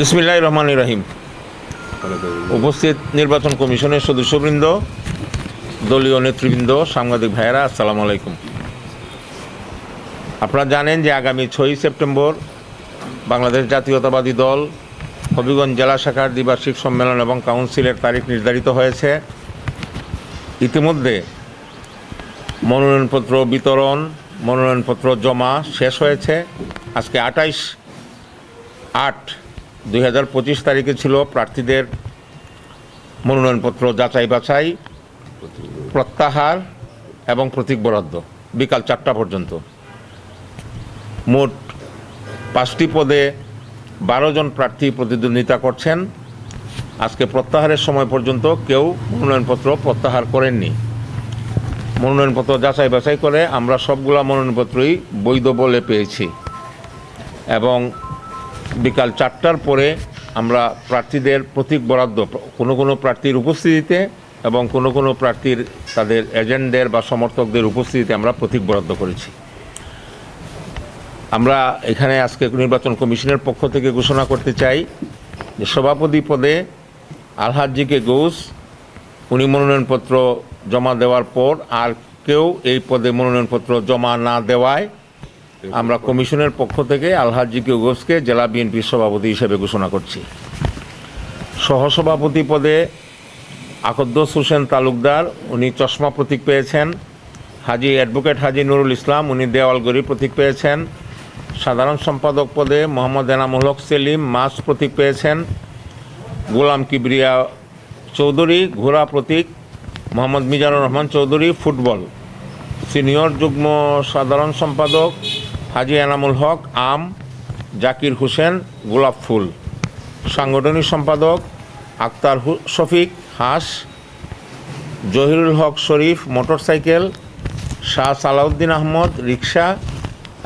বিসমিল্লাহ রহমান রাহিম। উপস্থিত নির্বাচন কমিশনের সদস্যবৃন্দ, দলীয় নেতৃবৃন্দ, সাংবাদিক ভাইয়েরা, আসসালামু আলাইকুম। আপনারা জানেন যে আগামী ছয়ই সেপ্টেম্বর বাংলাদেশ জাতীয়তাবাদী দল হবিগঞ্জ জেলা শাখার দ্বিবার্ষিক সম্মেলন এবং কাউন্সিলের তারিখ নির্ধারিত হয়েছে। ইতিমধ্যে মনোনয়নপত্র বিতরণ, মনোনয়নপত্র জমা শেষ হয়েছে। আজকে আটাইশ আট দুই হাজার পঁচিশ তারিখে ছিল প্রার্থীদের মনোনয়নপত্র যাচাই বাছাই, প্রত্যাহার এবং প্রতীক বরাদ্দ। বিকাল চারটা পর্যন্ত। মোট পাঁচটি পদে বারো জন প্রার্থী প্রতিদ্বন্দ্বিতা করছেন। আজকে প্রত্যাহারের সময় পর্যন্ত কেউ মনোনয়নপত্র প্রত্যাহার করেননি। মনোনয়নপত্র যাচাই বাছাই করে আমরা সবগুলা মনোনয়নপত্রই বৈধ বলে পেয়েছি। এবং বিকাল চারটার পরে আমরা প্রার্থীদের প্রতীক বরাদ্দ, কোনো কোনো প্রার্থীর উপস্থিতিতে এবং কোনো কোনো প্রার্থীর তাদের এজেন্টদের বা সমর্থকদের উপস্থিতিতে আমরা প্রতীক বরাদ্দ করেছি। আমরা এখানে আজকে নির্বাচন কমিশনের পক্ষ থেকে ঘোষণা করতে চাই যে সভাপতি পদে আলহাজিকে গৌস উনি মনোনয়নপত্র জমা দেওয়ার পর আর কেউ এই পদে মনোনয়নপত্র জমা না দেওয়ায় আমরা কমিশনের পক্ষ থেকে আলহাজি কিউগোসকে জেলা বিএনপির সভাপতি হিসেবে ঘোষণা করছি। সহসভাপতি পদে আকদ্দোস হোসেন তালুকদার উনি চশমা প্রতীক পেয়েছেন। হাজি অ্যাডভোকেট হাজি নুরুল ইসলাম উনি দেওয়ালগড়ি প্রতীক পেয়েছেন। সাধারণ সম্পাদক পদে মোহাম্মদ এনামুল হক সেলিম মাস প্রতীক পেয়েছেন। গোলাম কিবরিয়া চৌধুরী ঘোড়া প্রতীক মোহাম্মদ মিজানুর রহমান চৌধুরী ফুটবল। সিনিয়র যুগ্ম সাধারণ সম্পাদক হাজি এনামুল হক, আম, জাকির হোসেন, গোলাপ ফুল। সাংগঠনিক সম্পাদক আক্তার শফিক হাস, জহিরুল হক শরীফ মোটরসাইকেল, শাহ সালাউদ্দিন আহমদ রিক্সা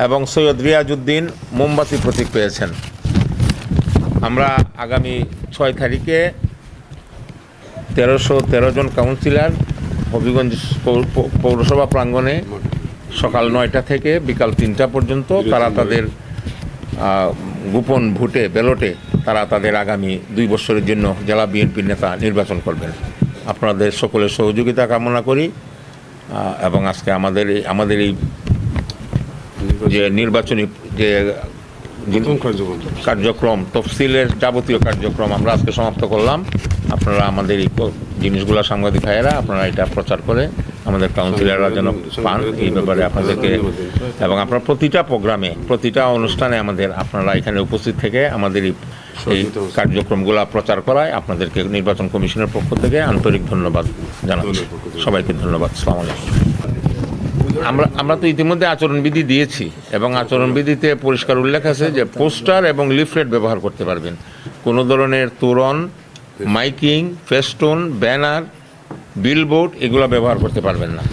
এবং সৈয়দ রিয়াজউদ্দিন মোমবাতি প্রতীক পেয়েছেন। আমরা আগামী ছয় তারিখে তেরোশো তেরো জন কাউন্সিলর হবিগঞ্জ পৌরসভা প্রাঙ্গণে সকাল নয়টা থেকে বিকাল তিনটা পর্যন্ত তারা তাদের গোপন ভোটে ব্যালটে তারা তাদের আগামী দুই বছরের জন্য জেলা বিএনপির নেতা নির্বাচন করবেন। আপনাদের সকলের সহযোগিতা কামনা করি এবং আজকে আমাদের এই আমাদের এই যে নির্বাচনী যে কার্যক্রম। কার্যক্রম তফসিলের যাবতীয় কার্যক্রম আমরা আজকে সমাপ্ত করলাম। আপনারা আমাদের এই জিনিসগুলো সাংবাদিক ভাইয়েরা আপনারা এটা প্রচার করে আমাদের কাউন্সিলররা যেন পান এই ব্যাপারে আপনাদেরকে এবং আপনারা প্রতিটা প্রোগ্রামে প্রতিটা অনুষ্ঠানে আমাদের আপনারা এখানে উপস্থিত থেকে আমাদের এই এই কার্যক্রমগুলো প্রচার করায় আপনাদেরকে নির্বাচন কমিশনের পক্ষ থেকে আন্তরিক ধন্যবাদ জানাচ্ছি। সবাইকে ধন্যবাদ। সালাম আলাইকুম। আমরা আমরা তো ইতিমধ্যে আচরণবিধি দিয়েছি এবং আচরণবিধিতে পরিষ্কার উল্লেখ আছে যে পোস্টার এবং লিফলেট ব্যবহার করতে পারবেন। কোনো ধরনের তোরণ মাইকিং, ফেস্টোন, ব্যানার, বিলবোর্ড এগুলো ব্যবহার করতে পারবেন না।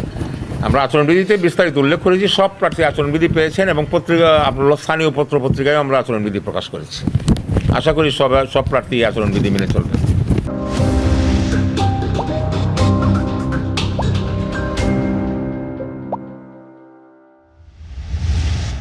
আমরা আচরণবিধিতে বিস্তারিত উল্লেখ করেছি, সব প্রার্থী আচরণবিধি পেয়েছেন এবং পত্রিকা, আপনার স্থানীয় পত্র পত্রিকায় আমরা আচরণবিধি প্রকাশ করেছি। আশা করি সব সব প্রার্থী আচরণবিধি মেনে চলবেন।